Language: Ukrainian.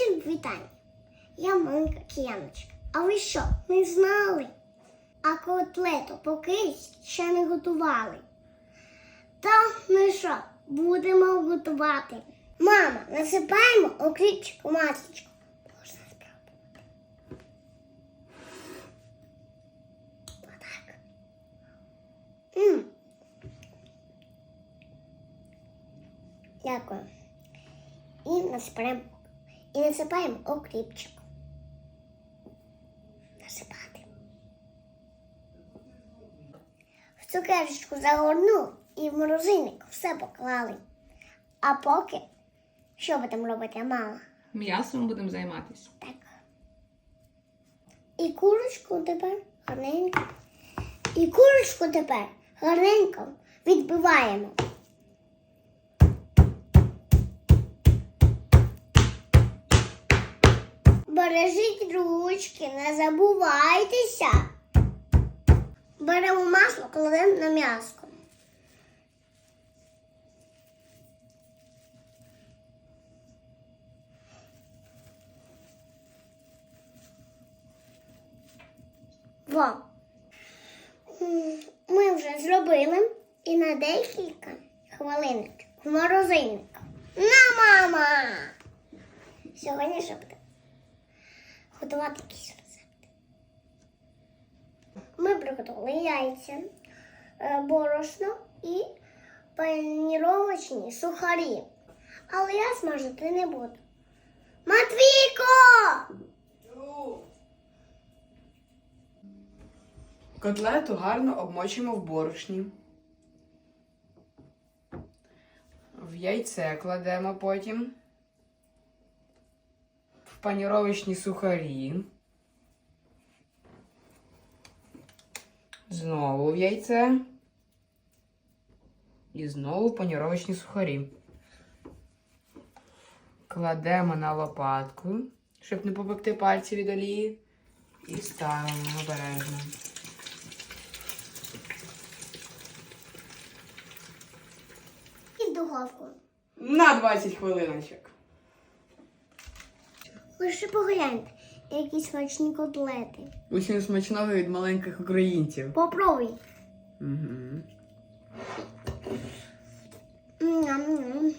Всім вітання. Я маленька кияночка. А ви що, не знали? А котлету поки ще не готували. Та ну що, будемо готувати. Мама, насипаємо окріпчику масличку. Можна спробувати. Отак. Дякую. І насипаємо, і насипаємо окріпчик. Насипати. В цукерочку загорнув і в морозильник все поклали. А поки що будемо робити, мама? М'ясом будемо займатися. Так. І курочку тепер гарненько. І курочку тепер гарненько відбиваємо. Бережіть ручки, не забувайтеся. Беремо масло, кладемо на м'яско. Во. Ми вже зробили і на декілька хвилинок в морозильник. На, мама! Сьогодні буде готувати якісь рецепти. Ми приготували яйця, е, борошно і паніровочні сухарі. Але я смажити не буду. Матвійко! Котлету гарно обмочимо в борошні. В яйце кладемо потім. Паніровочні сухарі. Знову в яйце. І знову в паніровочні сухарі. Кладемо на лопатку, щоб не попекти пальці від олії. І ставимо обережно. І в духовку. На 20 хвилиночок. Лише погляньте, які смачні котлети. Усім смачного від маленьких українців. Попробуй. Угу. Ням-ням.